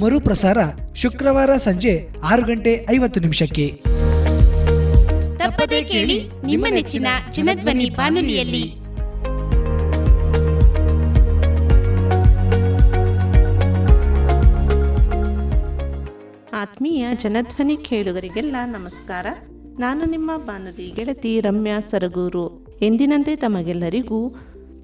ಮರುಪ್ರಸಾರ ಶುಕ್ರವಾರ ಸಂಜೆ ಆರು ಗಂಟೆ ಐವತ್ತು ನಿಮಿಷಕ್ಕೆ. ತಪ್ಪದೇ ಕೇಳಿ ನಿಮ್ಮ ನೆಚ್ಚಿನ ಜನಧ್ವನಿ ಬಾನುಲಿಯಲ್ಲಿ. ಆತ್ಮೀಯ ಜನಧ್ವನಿ ಕೇಳುಗರಿಗೆಲ್ಲ ನಮಸ್ಕಾರ. ನಾನು ನಿಮ್ಮ ಬಾನುಲಿ ಗೆಳತಿ ರಮ್ಯಾ ಸರಗೂರು. ಎಂದಿನಂತೆ ತಮಗೆಲ್ಲರಿಗೂ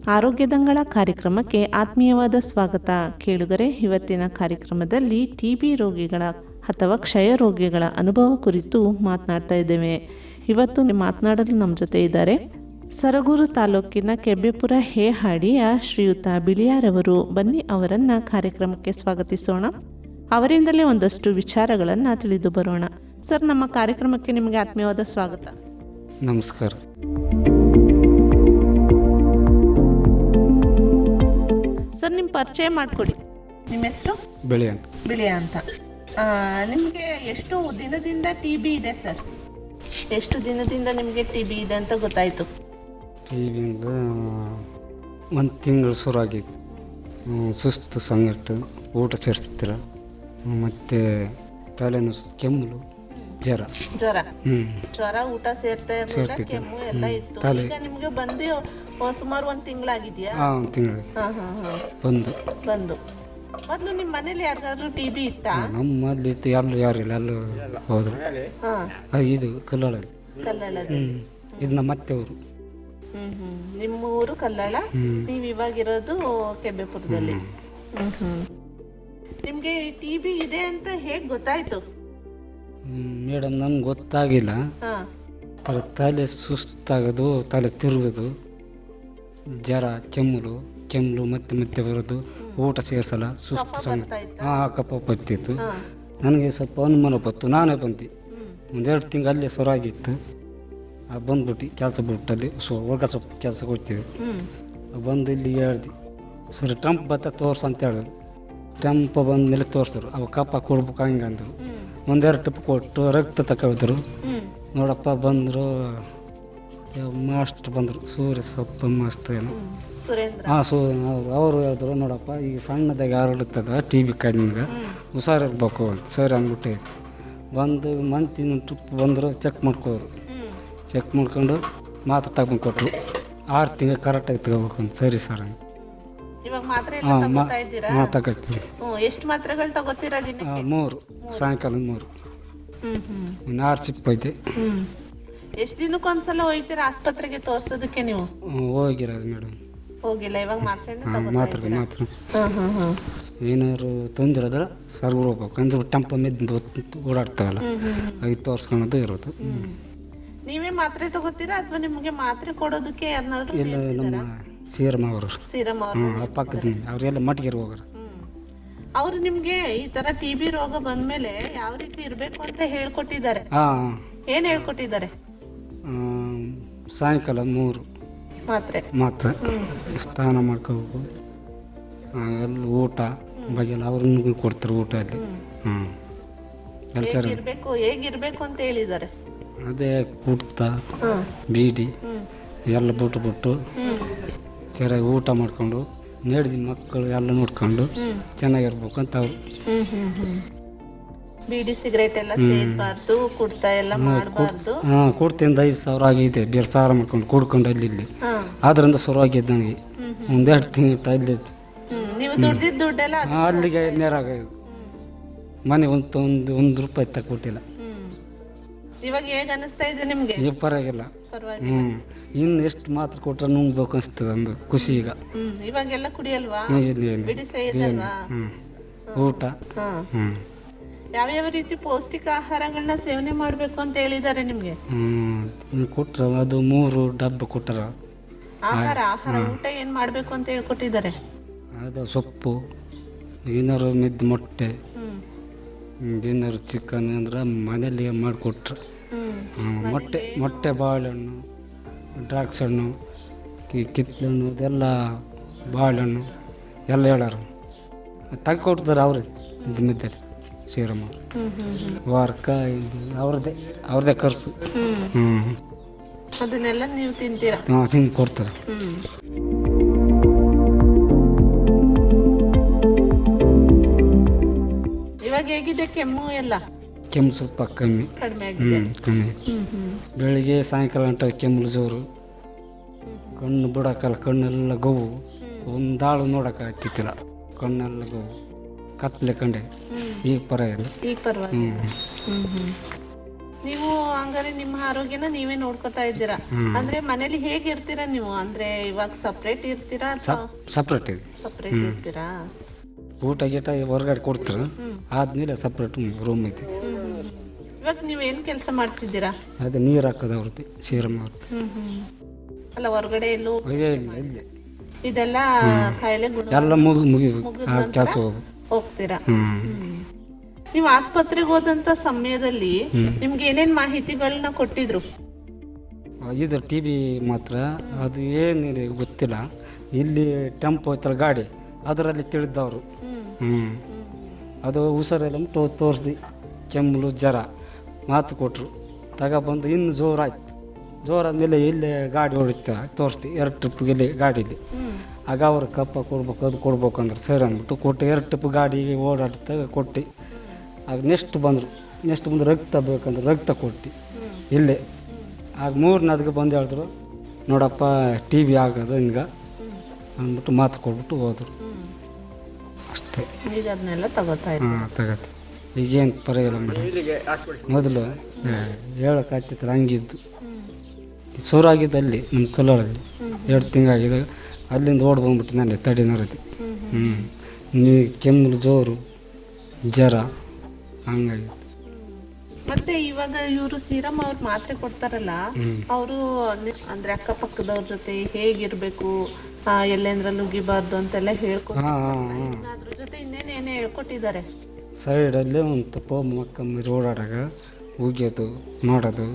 ಆರೋಗ್ಯದಂಗಳ ಕಾರ್ಯಕ್ರಮಕ್ಕೆ ಆತ್ಮೀಯವಾದ ಸ್ವಾಗತ. ಕೇಳುಗರೆ ಇವತ್ತಿನ ಕಾರ್ಯಕ್ರಮದಲ್ಲಿ ಟಿ ಬಿ ರೋಗಿಗಳ ಅಥವಾ ಕ್ಷಯ ರೋಗಿಗಳ ಅನುಭವ ಕುರಿತು ಮಾತನಾಡ್ತಾ ಇದ್ದೇವೆ. ಇವತ್ತು ಮಾತನಾಡಲು ನಮ್ಮ ಜೊತೆ ಇದ್ದಾರೆ ಸರಗೂರು ತಾಲೂಕಿನ ಕೆಬ್ಬೆಪುರ ಹೇಹಾಡಿಯ ಶ್ರೀಯುತ ಬಿಳಿಯಾರವರು ಬನ್ನಿ ಅವರನ್ನು ಕಾರ್ಯಕ್ರಮಕ್ಕೆ ಸ್ವಾಗತಿಸೋಣ. ಅವರಿಂದಲೇ ಒಂದಷ್ಟು ವಿಚಾರಗಳನ್ನು ತಿಳಿದು ಬರೋಣ. ಸರ್, ನಮ್ಮ ಕಾರ್ಯಕ್ರಮಕ್ಕೆ ನಿಮಗೆ ಆತ್ಮೀಯವಾದ ಸ್ವಾಗತ. ನಮಸ್ಕಾರ. ಸರ್ ನಿಮ್ಮ ಪರಿಚಯ ಮಾಡಿಕೊಡಿ. ನಿಮ್ಮ ಹೆಸರು? ಬೆಳೆ ಅಂತ. ಬಿಳಿಯ ಅಂತ. ನಿಮಗೆ ಎಷ್ಟು ದಿನದಿಂದ ಟಿ ಬಿ ಇದೆ ಸರ್? ಎಷ್ಟು ದಿನದಿಂದ ನಿಮಗೆ ಟಿ ಬಿ ಇದೆ ಅಂತ ಗೊತ್ತಾಯಿತು? ಈಗಿಂದ ಒಂದು ತಿಂಗಳು ಶುರು ಆಗಿತ್ತು ಹ್ಮ್, ಸುಸ್ತು ಸಂಗಟ್ಟು ಊಟ ಸೇರಿಸ್ತಿರ ಮತ್ತು ತಲೆನೋವು ಕೆಮ್ಮಲು ಜ್ವರ. ಜ್ವರ. ಹ್ಞೂ ಜ್ವರ ಊಟ ಸೇರ್ತಾ ಇರಲಿಲ್ಲ ಸೇರ್ತಿತ್ತು. ಕೆಮ್ಮು ಎಲ್ಲ ಇತ್ತು. ತಲೆ. ಈಗ ನಿಮಗೆ ಬಂದು ಸುಮಾರು ಒಂದು ತಿಂಗಳಾಗಿದೆಯಾ? ಹಾಂ ಒಂದು ತಿಂಗಳು. ಹಾಂ ಹಾಂ ಹಾಂ. ಬಂದು. ಬಂದು. ಮೊದಲು ನಿಮ್ಮ ಮನೇಲಿ ಯಾರಿಗಾದ್ರೂ ಟಿ ಬಿ ಇತ್ತಾ? ನಮ್ಮ ಮೊದ್ಲು ಇತ್ತು ಎಲ್ಲರೂ ಯಾರಿಲ್ಲ ಎಲ್ಲೂ ಹೋದ್ರು. ಹಾಂ. ಅದು ಇದು ಕಲ್ಲಳಲ್ಲಿ. ಕಲ್ಲಳದ ಹ್ಞೂ ಇದು ನಮ್ಮ ಅತ್ತೆಯವರು ಹ್ಮ್ ಹ್ಮ್. ನಿಮ್ಮ ಊರು ಕಲ್ಲಳ? ಹ್ಮ್. ಇವಾಗ ಇರೋದು ಕೆಬ್ಬೆಪುರದಲ್ಲಿ. ಹ್ಮ್. ಹ್ಮ್ ನಿಮ್ಗೆ ಟಿ ಬಿ ಇದೆ ಅಂತ ಹೇಗ್ ಗೊತ್ತಾಯ್ತು? ಮೇಡಮ್ ನಮ್ಗೆ ಗೊತ್ತಾಗಿಲ್ಲ. ಹಾ. ತಲೆ ತಲೆ ಸುಸ್ತಾಗೋದು ತಲೆ ತಿರುಗೋದು ಜ್ವರ ಕೆಮ್ಮಲು ಕೆಮ್ಮಲು ಮತ್ತೆ ಮತ್ತೆ ಬರೋದು ಊಟ ಸೇರಿಸಲ್ಲ ಸುಸ್ತು ಸಂಗ ಬರ್ತಾ ಇತ್ತಾ? ಹಾಂ ಕಪ್ಪ ಬತ್ತಿತ್ತು ನನಗೆ ಸ್ವಲ್ಪ ಅನುಮಾನ ಬಂತು. ನಾನೇ ಬಂದೆ. ಒಂದೆರಡು ತಿಂಗಳು ಅಲ್ಲೇ ಸೊರಾಗಿತ್ತು. ಆ ಬಂದ್ಬಿಟ್ಟು ಕೆಲಸ ಬಿಟ್ಟಲ್ಲಿ ಸೊ ಹೋಗ ಸ್ವಲ್ಪ ಕೆಲಸ ಕೊಡ್ತೀವಿ. ಬಂದು ಇಲ್ಲಿ ಹೇಳ್ದು ಸರಿ ಟ್ರಂಪ್ ಬತ್ತ ತೋರ್ಸು ಅಂತ ಹೇಳಿದ್ರು. ಟ್ರಂಪ್ ಬಂದ ಮೇಲೆ ತೋರಿಸಿದ್ರು. ಅವ ಕಪ್ಪ ಕೊಡ್ಬೇಕು ಹಂಗೆ ಅಂದರು. ಒಂದೆರಡು ಟಿಪ್ ಕೊಟ್ಟು ರಕ್ತ ತಗೊಳ್ದ್ರು. ನೋಡಪ್ಪ ಬಂದರು. ಮಾಸ್ಟ್ರ್ ಬಂದರು. ಸೂರ್ಯ ಸೊಪ್ಪ ಮಾಸ್ಟ್ರ್ ಏನು. ಹಾಂ ಸೂ ಅವರು ಅವರು ಹೇಳಿದ್ರು ನೋಡಪ್ಪ ಈಗ ಸಣ್ಣದಾಗಿ ಹರಡುತ್ತದ ಟಿ ಬಿ ನಿಮ್ಗೆ ಹ್ಮ್. ಹುಷಾರಿರ್ಬೇಕು ಅಂತ. ಸರಿ ಅಂದ್ಬಿಟ್ಟು ಬಂದು ಮಂತಿನ ಟ್ರಿಪ್ ಬಂದರು ಚೆಕ್ ಮಾಡ್ಕೋರು. ಚೆಕ್ ಮಾಡ್ಕೊಂಡು ಮಾತು ತಗೊಂಡು ಕೊಟ್ಟರು ಆರು ತಿಂಗಳು ಕರೆಕ್ಟಾಗಿ ತಗೋಬೇಕು ಅಂತ. ಸರಿ ಸರ್ ಅಂತ. ಇವಾಗ ಮಾತ್ರೆ ಎಲ್ಲ ಹಾಂ ತಗೋತಾ ಇದ್ದೀರಾ? ಹಾಂ ತಗೋತೀನಿ. ಹ್ಮ್ ಎಷ್ಟು ಮಾತ್ರೆಗಳು ತಗೋತೀರಾ ದಿನಕ್ಕೆ? ಮೂರು. ಸಾಯಂಕಾಲ ಮೂರು. ಹ್ಮ್ ಹ್ಮ್. ಇನ್ನು ಆರು ಸಿಪ್ ಐತೆ. ಹ್ಮ್. ಎಷ್ಟು ದಿನಕ್ಕೊಂದ್ಸಲ ಹೋಗ್ತೀರಾ ಆಸ್ಪತ್ರೆಗೆ ತೋರ್ಸೋದಕ್ಕೆ ನೀವು? ಹ್ಮ್, ಹೋಗಿರೋದು ಮೇಡಮ್. ಹೋಗಿಲ್ಲ ಇವಾಗ ಮಾತ್ರೆ ಹಾಂ ಮಾತ್ರ ಮಾತ್ರ. ಏನಾದ್ರು ತೊಂದರೆ ಆದ್ರೆ ಸರ್ಗು ಹೋಗ್ಬೇಕು. ಅಂದ್ರೆ ಟೆಂಪ ಮೆದ್ದು ಓಡಾಡ್ತಾವಲ್ಲ ಅದು ತೋರಿಸ್ಕೊಳೋದು ಇರೋದು. ನೀವೇ ಮಾತ್ರೆ ತಗೋತೀರಾ ಅಥವಾ ನಿಮಗೆ ಮಾತ್ರೆ ಕೊಡೋದಕ್ಕೆ ಯಾರನ್ನಾದ್ರೂ ಇಲ್ಲ ನಮ್ಮ ಸೀರಮ್ಮ ಅವರು. ಸೀರಮ್ ಅವ್ರು. ಹ್ಞೂ ಪಕ್ಕದ ಮನೆ ಅವರೆಲ್ಲ ಮಟ್ಟಿಗೆ ಹೋಗೋರು. ಅವರು ನಿಮಗೆ ಈ ತರ ಟಿ ಬಿ ರೋಗ ಬಂದ್ಮೇಲೆ ಯಾವ ರೀತಿ ಇರಬೇಕು ಅಂತ ಹೇಳ್ಕೊಟ್ಟಿದ್ದಾರೆ. ಹಾಂ ಏನ್ ಹೇಳ್ಕೊಟ್ಟಿದ್ದಾರೆ? ಸಾಯಂಕಾಲ ಮೂರು. ಮಾತ್ರೆ. ಮಾತ್ರ. ಸ್ನಾನ ಮಾಡ್ಕೋಬೇಕು. ಆ, ಎಲ್ಲ ಊಟ ಬಗೆಲ್ಲ ಅವ್ರನ್ನ ಕೊಡ್ತಾರೆ ಊಟ ಅಲ್ಲಿ ಹ್ಞೂ ಎಲ್ಲ ಸರಿ. ಇರ್ಬೇಕು ಹೇಗಿರ್ಬೇಕು ಅಂತ ಹೇಳಿದ್ದಾರೆ. ಅದೇ ಕುಡ್ತ ಹ್ಮ್. ಬೀಡಿ ಎಲ್ಲ ಬಿಟ್ಟು ಬಿಟ್ಟು ಹ್ಮ್. ಚೆನ್ನಾಗಿ ಊಟ ಮಾಡಿಕೊಂಡು ನೆಡ್ದಿನ ಮಕ್ಕಳು ಎಲ್ಲ ನೋಡ್ಕೊಂಡು ಚೆನ್ನಾಗಿರ್ಬೇಕು ಅಂತ ಅವ್ರು. ಹ್ಮ್ ಹ್ಮ್ ಹ್ಮ್. ಬೀಡಿ ಸಿಗರೇಟ್ ಎಲ್ಲ ಸೇರ್ಬಾರ್ದು ಕುಡ್ತಾ ಎಲ್ಲ ಮಾಡಬಾರ್ದು. ಹಾಂ ಕೊಡ್ತಿಂದ ಐದು ಸಾವಿರ ಆಗಿದೆ ಬೇರೆ ಸಾವಿರ ಮಾಡ್ಕೊಂಡು ಕೂಡ್ಕೊಂಡು ಅಲ್ಲಿ ಇಲ್ಲಿ. ಹಾ. ಅದರಿಂದ ಶುರುವಾಗಿದ್ದು ನನಗೆ. ಒಂದೆರಡು ತಿಂಗಳು ಅಲ್ಲಿ ಹ್ಮ್ ನೀವು ದುಡ್ದಿದ್ ದುಡ್ಡೆಲ್ಲ ಅದ್- ಅಲ್ಲಿಗೆ ನೇರಾಗ ಮನೆ ಒಂದು ಒಂದು ಒಂದು ರೂಪಾಯಿ ತಗೊಟ್ಟಿಲ್ಲ ಇವಾಗ ಹೇಗೆ ಅನಿಸ್ತಾ ಇದೆ ನಿಮಗೆ? ಈಗ ಪರವಾಗಿಲ್ಲ. ಪರವಾಗಿ ಹ್ಞೂ ಇನ್ನು ಎಷ್ಟು ಮಾತ್ರ ಕೊಟ್ರೆ ನುಂಗ್ಬೇಕು ಅನಿಸ್ತದೆ ಒಂದು ಖುಷಿ ಈಗ. ಹ್ಮ್ ಇವಾಗೆಲ್ಲ ಕುಡಿಯಲ್ವಾ? ಹ್ಮ್, ಇಲ್ಲ, ಇಲ್ಲ. ಬಿಡಿ ಸೇದಲ್ವಾ? ಹ್ಞೂ ಊಟ. ಹಾ. ಹ್ಞೂ ಯಾವ್ಯಾವ ರೀತಿ ಪೌಷ್ಟಿಕ ಆಹಾರಗಳನ್ನ ಸೇವನೆ ಮಾಡಬೇಕು ಅಂತ ಹೇಳಿದ್ದಾರೆ ನಿಮಗೆ? ಹ್ಞೂ ಕೊಟ್ರ ಅದು ಮೂರು ಡಬ್ಬ ಕೊಟ್ಟರು. ಆಹಾರ ಆಹಾರ ಊಟ ಏನ್ ಮಾಡ್ಬೇಕು ಅಂತ ಹೇಳ್ಕೊಟ್ಟಿದ್ದಾರೆ? ಅದು ಸೊಪ್ಪು ಏನಾರು ಮೆದ್ದು ಮೊಟ್ಟೆ. ಏನಾರು ಚಿಕನ್ ಅಂದ್ರೆ ಮನೇಲಿ ಮಾಡಿಕೊಟ್ರು. ಮೊಟ್ಟೆ ಮೊಟ್ಟೆ ಬಾಳೆಹಣ್ಣು ದ್ರಾಕ್ಷಿ ಹಣ್ಣು ಕಿ- ಕಿತ್ತಳೆ ಇದೆಲ್ಲ ಬಾಳೆಹಣ್ಣು ಎಲ್ಲ ಹೇಳಾರು ತೆಗೆಕೊಡ್ತಾರೆ ಕೊಡ್ತಾರೆ ಇದ್ರ ಶ್ರೀರಾಮ್ ಅವರು. ಹ್ಮ್ ಹ್ಮ್ ಹ್ಮ್. ವಾರಕ್ಕೆ ಇದು ಅವ್ರದ್ದೇ ಅವ್ರದ್ದೇ ಖರ್ಚು ಹ್ಞೂ ಅದನ್ನೆಲ್ಲ ನೀವು ತಿಂತೀರಾ? ತಿಂದು ಕೊಡ್ತಾರೆ. ಇವಾಗ ಹೇಗಿದೆ? ಕೆಮ್ಮು ಎಲ್ಲ? ಕೆಮ್ಮು ಸ್ವಲ್ಪ ಕಮ್ಮಿ. ಕಡಿಮೆ ಆಗಿದೆ. ಹ್ಞೂ ಕಮ್ಮಿ. ಹ್ಮ್ ಹ್ಮ್. ಬೆಳಿಗ್ಗೆ ಸಾಯಂಕಾಲ ಗಂಟ ಕೆಮ್ಮು ಜೋರು. ಕಣ್ಣು ಬಿಡಕ್ಕಲ್ಲ ಕಣ್ಣೆಲ್ಲ ಗೋವು. ಒಂದಾಳು ನೋಡಕ್ಕೆ ಆಗ್ತಿತ್ತಿಲ್ಲ. ಕಣ್ಣೆಲ್ಲ ಗೋವು. ಕತ್ಲೆ ಕಂಡೆ. ಹ್ಮ್. ಈಗ ಪರವಾಗಿಲ್ಲ. ಈಗ ಪರವಾಗಿಲ್ಲ. ಹ್ಞೂ ಹ್ಮ್. ಹ್ಮ್ ನೀವು ಹಂಗಾರೆ ನಿಮ್ಮ ಆರೋಗ್ಯನ ನೀವೇ ನೋಡ್ಕೊತಾ ಇದ್ದೀರಾ? ಅಂದ್ರೆ ಮನೇಲಿ ಹೇಗಿರ್ತೀರಾ ನೀವು? ಅಂದ್ರೆ ಇವಾಗ ಸಪ್ರೇಟ್ ಇರ್ತೀರಾ ಅಥವಾ ಸಪ್ರೇಟ್ ಇದೆ ಸಪ್ರೇಟ್ ಇರ್ತೀರಾ? ಊಟ ಗೀಟ ಹೊರಗಡೆ ಕೊಡ್ತಾರೆ. ಆದ್ಮೇಲೆ ಸಪ್ರೇಟ್ ರೂಮ್ ಐತಿ. ಇವಾಗ ನೀವು ಏನು ಕೆಲಸ ಮಾಡ್ತಿದ್ದೀರಾ? ಅದೇ ನೀರು ಹಾಕೋದು ಅವ್ರದ್ದು ಸೀರಮ್ಮ ಅವ್ರದ್ದು. ಅಲ್ಲ ಹೊರಗಡೆ ಎಲ್ಲೂ? ಇದೇ ಇಲ್ಲ ಇಲ್ಲೇ. ಇದೆಲ್ಲ ಕಾಯಿಲೆ ಗುಣ ಎಲ್ಲ ಮುಗಿ ಮುಗಿಬೇಕು ಆ ಕೆಲಸ ಹೋಗು. ಹೋಗ್ತೀರಾ? ನೀವು ಆಸ್ಪತ್ರೆಗೆ ಹೋದಂತ ಸಮಯದಲ್ಲಿ ನಿಮ್ಗೆ ಏನೇನ್ ಮಾಹಿತಿಗಳನ್ನ ಕೊಟ್ಟಿದ್ರು? ಇದು ಟಿ ವಿ ಮಾತ್ರ ಅದು ಏನಿದೆ ಗೊತ್ತಿಲ್ಲ. ಇಲ್ಲಿ ಟೆಂಪೋ ಐತಲ್ಲ ಗಾಡಿ. ಅದರಲ್ಲಿ ತಿಳಿದವರು. ಹ್ಞೂ ಅದು ಹುಷಾರಿಲ್ಲ ತೋ ತೋರಿಸ್ದು ಕೆಮ್ಮಲು ಜ್ವರ ಮಾತು ಕೊಟ್ಟರು ತಗೊಬಂದು ಇನ್ನು ಜೋರಾಯ್ತು. ಜೋರಾದ್ಮೇಲೆ ಇಲ್ಲೇ ಗಾಡಿ ಹೊಡಿತ ತೋರಿಸ್ತಿ ಎರಡು ಟ್ರಿಪ್ಗೆ ಇಲ್ಲಿ ಗಾಡೀಲಿ. ಆಗ ಅವ್ರು ಕಪ್ಪ ಕೊಡ್ಬೇಕು ಅದು ಕೊಡ್ಬೇಕು ಅಂದ್ರೆ. ಸರಿ ಅಂದ್ಬಿಟ್ಟು ಕೊಟ್ಟು ಎರಡು ಟ್ರಿಪ್ ಗಾಡಿಗೆ ಓಡಾಡ್ತಾಗ ಕೊಟ್ಟು. ಆಗ ನೆಕ್ಸ್ಟ್ ಬಂದರು. ನೆಕ್ಸ್ಟ್ ಬಂದು ರಕ್ತ ಬೇಕಂದ್ರೆ ರಕ್ತ ಕೊಟ್ಟು. ಇಲ್ಲೇ. ಆಗ ಮೂರನೇದಕ್ಕೆ ಬಂದು ಹೇಳಿದ್ರು ನೋಡಪ್ಪ ಟಿ ವಿ ಆಗೋದು ಹಿಂಗೆ? ಅಂದ್ಬಿಟ್ಟು ಮಾತು ಕೊಟ್ಬಿಟ್ಟು ಹೋದ್ರು. ಅಷ್ಟೇ. ಈಗ ಅದನ್ನೆಲ್ಲ ತಗೋತಾ ಇದ್ದೀರಾ ಹಾಂ ತಗತ್ತೆ ಈಗೇನು ಪರವಾಗಿಲ್ಲ ಮೇಡಮ್. ಮೊದಲು ಹೇಳೋಕ್ಕಾಗ್ತಿತ್ತು ಹಂಗಿದ್ದು. ಸೂರಾಗಿದ್ದು ಅಲ್ಲಿ ನಮ್ಮ ಕಲ್ಲೋಳಲ್ಲಿ ಎರಡು ತಿಂಗಳಾಗಿದೆ. ಅಲ್ಲಿಂದ ಓಡಿ ಬಂದ್ಬಿಟ್ಟು ನಾನು ತಡಿನರದು ಹ್ಞೂ ನೀ ಕೆಮ್ಮು ಜೋರು ಜ್ವರ ಹಂಗಾಗಿತ್ತು. ಮತ್ತೆ ಇವಾಗ ಇವರು ಸೀರಮ್ ಅವ್ರು ಮಾತ್ರೆ ಕೊಡ್ತಾರಲ್ಲ. ಅವರು ಅಂದ್ರೆ ಅಕ್ಕಪಕ್ಕದವ್ರ ಜೊತೆ ಹೇಗಿರ್ಬೇಕು ಎಲ್ಲೆಂದ್ರಲ್ಲೂ ಉಗಿಬಾರ್ದು ಅಂತೆಲ್ಲ ಹೇಳ್ಕೊಟ್ಟು ಹಾಂ ಹಾಂ ಹಾಂ. ಅದ್ರ ಜೊತೆ ಇನ್ನೇನ್ ಏನೇ ಹೇಳ್ಕೊಟ್ಟಿದ್ದಾರೆ. ಸೈಡಲ್ಲೇ ಒಂದು ತಪ್ಪ ಮಕ್ಕಮ್ಮರಿ ಓಡಾಡಾಗ ಉಗಿಯೋದು ಮಾಡೋದು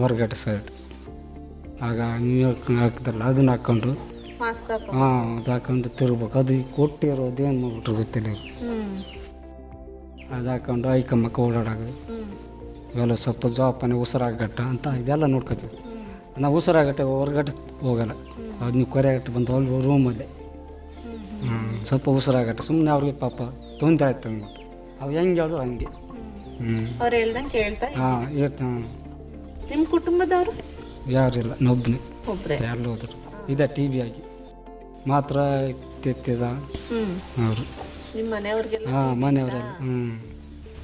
ಹೊರಗಡೆ ಸೈಡ್. ಆಗ ನ್ಯೂಯಾರ್ಕ್ ಹಾಕಿದ್ರಲ್ಲ ಅದನ್ನ ಹಾಕ್ಕೊಂಡು ಮಾಸ್ಕ್ ಹಾಕೋ ಹಾಂ ಅದು ಹಾಕೊಂಡು ತಿರ್ಬೇಕು ಅದು ಈಗ ಕೊಟ್ಟಿರೋದು ಏನು ಮಾಡ್ಬಿಟ್ರು ಗೊತ್ತಿಲ್ಲ ಅದು ಹಾಕೊಂಡು ಐಕಮ್ಮಕ್ಕ ಓಡಾಡೋದು. ಇವೆಲ್ಲ ಸ್ವಲ್ಪ ಜೋಪಾನ ಉಸಿರಾಗಟ್ಟ ಅಂತ ಇದೆಲ್ಲ ನೋಡ್ಕೊತೀವಿ. ನಾವು ಉಸಿರಾಗಟ್ಟೆ ಹೊರಗಟ್ಟೆ ಹೋಗಲ್ಲ. ಅದು ನೀವು ಕೊರೆಗಟ್ಟೆ ಬಂದು ಅಲ್ಲಿ ರೂಮಲ್ಲಿ ಹ್ಞೂ ಸ್ವಲ್ಪ ಉಸಿರಾಗಟ್ಟೆ. ಸುಮ್ಮನೆ ಅವ್ರಿಗೆ ಪಾಪ ತೊಂದರೆ ಆಯ್ತು ಅಂದ್ಬಿಟ್ಟು ಅವು ಹೆಂಗೆ ಹೇಳಿದ್ರು ಹಂಗೆ. ಹ್ಞೂ ಅವ್ರು ಹೇಳ್ದಂಗೆ ಕೇಳ್ತಾ ಹಾಂ ಇರ್ತಾನೆ ನಿಮ್ಮ ಕುಟುಂಬದವರು? ಯಾರಿಲ್ಲ ನೊಬ್ಬನೇ ಒಬ್ರೆ. ಯಾರು ಹೋದ್ರು. ಇದೆ ಟಿ ವಿ ಆಗಿ. ಮಾತ್ರ ತೆತ್ತಿದ ಅವರು. ನಿಮ್ಮ ಮನೆಯವ್ರಿಗೆಲ್ಲ ಹಾಂ ಮನೆಯವರೆಲ್ಲ ಹ್ಞೂ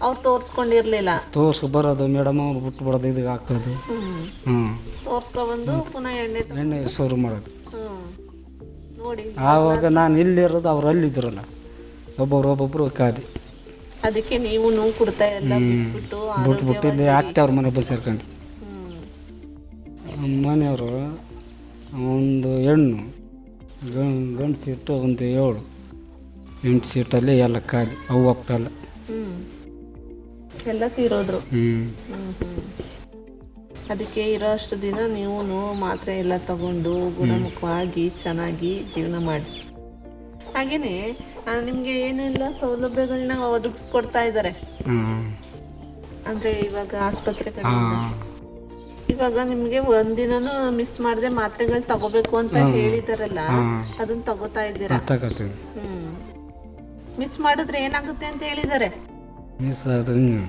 ಅವ್ರು ತೋರಿಸ್ಕೊಂಡಿರ್ಲಿಲ್ಲ. ತೋರ್ಸ್ಕೊ ಬರೋದು ಮೇಡಮ್ ಬಿಟ್ಟು ಬಿಡೋದು ಇದಕ್ಕೆ ಹಾಕೋದು. ಹ್ಞೂ ತೋರ್ಸ್ಕೊಬಂದು ಪುನಃ ಎಣ್ಣೆ ತ- ಎಣ್ಣೆ ಶುರು ಮಾಡೋದು. ಹ್ಮ್. ನೋಡಿ. ಆವಾಗ ನಾನು ಇಲ್ಲಿರೋದು ಅವ್ರು ಅಲ್ಲಿದ್ರಲ್ಲ ಒಬ್ಬೊಬ್ರು ಒಬ್ಬೊಬ್ರು ಖಾಲಿ. ಅದಕ್ಕೆ ನೀವು ನೋವು ಕೊಡ್ತಾ ಎಲ್ಲ ಬಿಟ್ಬಿಟ್ಟು ಬಿಟ್ಬಿಟ್ಟು ಇಲ್ಲಿ ಅತ್ತೆ ಅವ್ರ ಮನೆ ಬಂದು ಸೇರ್ಕೊಂಡು. ಹ್ಮ್. ಮನೆಯವರು ಒಂದು ಹೆಣ್ಣು ಗಂಡು ಗಂಡು ಸೀಟು ಒಂದು ಏಳು. ಎಂಟು ಸೀಟಲ್ಲಿ ಎಲ್ಲ ಖಾಲಿ ಅವು ಅಪ್ಪ ಎಲ್ಲ. ಎಲ್ಲ ತೀರೋದ್ರು. ಅದಕ್ಕೆ ಇರೋ ಅಷ್ಟು ದಿನ ನೀವು ಮಾತ್ರೆ ಎಲ್ಲ ತಗೊಂಡು ಗುಣಮುಖವಾಗಿ ಚೆನ್ನಾಗಿ ಜೀವನ ಮಾಡಿ. ಹಾಗೇನೆ ನಿಮ್ಗೆ ಏನೆಲ್ಲ ಸೌಲಭ್ಯಗಳನ್ನ ಒದಗಿಸ್ಕೊಡ್ತಾ ಇದ್ದಾರೆ ಅಂದ್ರೆ ಇವಾಗ ಆಸ್ಪತ್ರೆ ಇವಾಗ ನಿಮ್ಗೆ ಒಂದಿನನು ಮಿಸ್ ಮಾಡದೆ ಮಾತ್ರೆಗಳು ತಗೋಬೇಕು ಅಂತ ಹೇಳಿದಾರಲ್ಲ ಅದನ್ನ ತಗೋತಾ ಇದ್ದೀರಾ? ಮಿಸ್ ಮಾಡಿದ್ರೆ ಏನಾಗುತ್ತೆ ಅಂತ ಹೇಳಿದ್ದಾರೆ ಮಿಸ್ ಅದನ್ನು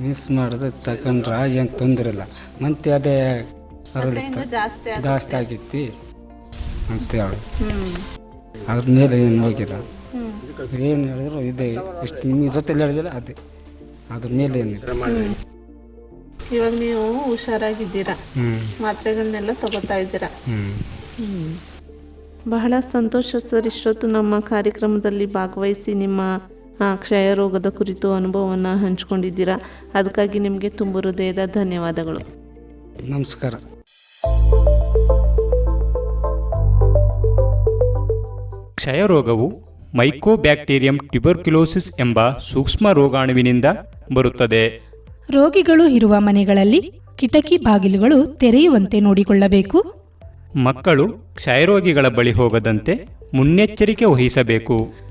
ಮಿಸ್ ಮಾಡಿದ್ರೆ ತಗೊಂಡ್ರೆ ಏನು ತೊಂದರೆ ಇಲ್ಲ. ಮತ್ತೆ ಅದೇ ಅರಳಿತ್ತು ಜಾಸ್ತಿ ಆಗಿತ್ತು. ಅಂತೇಳಿ ಹ್ಮ್. ಅದ್ರ ಮೇಲೆ ಏನು ಹೋಗಿಲ್ಲ. ಏನು ಹೇಳಿದ್ರು ಇದೆ. ಇಷ್ಟು ನಿಮ್ಮ ಜೊತೆಲಿ ಹೇಳಿದಿಲ್ಲ ಅದೇ. ಅದ್ರ ಮೇಲೆ ಏನು ಇವಾಗ ನೀವು ಹುಷಾರಾಗಿದ್ದೀರಾ? ಮಾತ್ರೆಗಳನ್ನೆಲ್ಲ ತಗೋತಾ ಇದ್ದೀರಾ? ಬಹಳ ಸಂತೋಷ ಸರ್ ಇಷ್ಟೊತ್ತು ನಮ್ಮ ಕಾರ್ಯಕ್ರಮದಲ್ಲಿ ಭಾಗವಹಿಸಿ ನಿಮ್ಮ ಕ್ಷಯ ರೋಗದ ಕುರಿತು ಅನುಭವವನ್ನು ಹಂಚಿಕೊಂಡಿದ್ದೀರಾ? ಅದಕ್ಕಾಗಿ ನಿಮಗೆ ತುಂಬ ಹೃದಯದ ಧನ್ಯವಾದಗಳು. ನಮಸ್ಕಾರ. ಕ್ಷಯ ರೋಗವು ಮೈಕೋಬ್ಯಾಕ್ಟೀರಿಯಂ ಟ್ಯುಬರ್ಕ್ಯುಲೋಸಿಸ್ ಎಂಬ ಸೂಕ್ಷ್ಮ ರೋಗಾಣುವಿನಿಂದ ಬರುತ್ತದೆ. ರೋಗಿಗಳು ಇರುವ ಮನೆಗಳಲ್ಲಿ ಕಿಟಕಿ ಬಾಗಿಲುಗಳು ತೆರೆಯುವಂತೆ ನೋಡಿಕೊಳ್ಳಬೇಕು. ಮಕ್ಕಳು ಕ್ಷಯರೋಗಿಗಳ ಬಳಿ ಹೋಗದಂತೆ ಮುನ್ನೆಚ್ಚರಿಕೆ ವಹಿಸಬೇಕು.